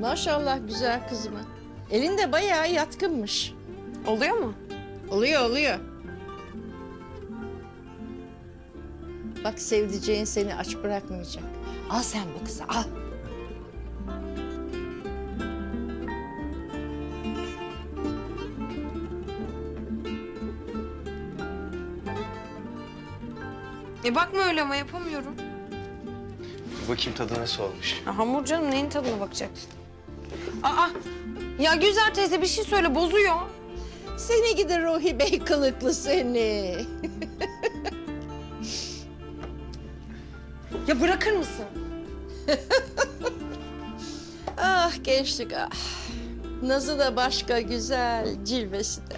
Maşallah güzel kızıma. Elinde bayağı yatkınmış. Oluyor mu? Oluyor oluyor. Bak sevdiceğin seni aç bırakmayacak. Al sen bu kızı al. E bakma öyle ama yapamıyorum. Bakayım tadı nasıl olmuş. Ya hamur canım neyin tadına bakacaksın? Aa! Ya Güzel teyze bir şey söyle bozuyor. Seni gidi Ruhi Bey kılıklı seni. Ya bırakır mısın? Ah gençlik ah. Nazı da başka güzel, cilvesi de.